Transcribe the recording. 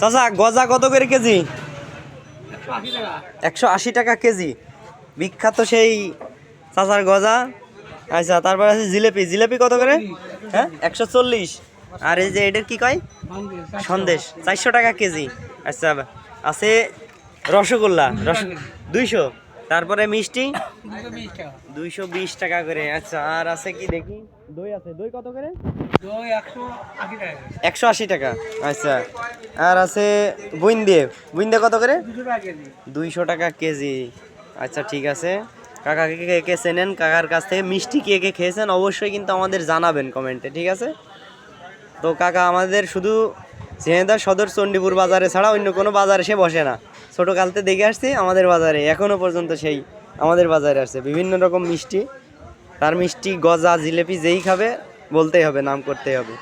চাচা গজা কত করে কেজি? একশো আশি টাকা। কেজি। বিখ্যাত সেই চাচার গজা। আচ্ছা তারপর আছে জিলেপি। জিলেপি কত করে? হ্যাঁ একশো চল্লিশ। আর এই যে এটার কি কয়? সন্দেশ চারশো। টাকা কেজি। আচ্ছা আছে রসগোল্লা রস দুইশো। তারপরে মিষ্টি? দুইশো বিশ টাকা। করে। আচ্ছা আর আছে কি দেখি? দই আছে। দই কত করে? একশো আশি টাকা। আচ্ছা আর আছে বুইন্দে। বুইন্দে কত করে? দুইশো টাকা কেজি। আচ্ছা ঠিক আছে। কাকাকে কে কে চেনেন? কাকার কাছ থেকে মিষ্টি কে কে খেয়েছেন অবশ্যই কিন্তু আমাদের জানাবেন কমেন্টে, ঠিক আছে? তো কাকা, আমাদের শুধু ঝিনেদা সদর চণ্ডীপুর বাজারে ছাড়া অন্য কোনো বাজারে সে বসে না। ছোটো কালতে দেখে আসছি আমাদের বাজারে এখনও পর্যন্ত সেই আমাদের বাজারে আসছে। বিভিন্ন রকম মিষ্টি, তার মিষ্টি, গজা, জিলেপি যেই খাবে, বলতেই হবে, নাম করতেই হবে।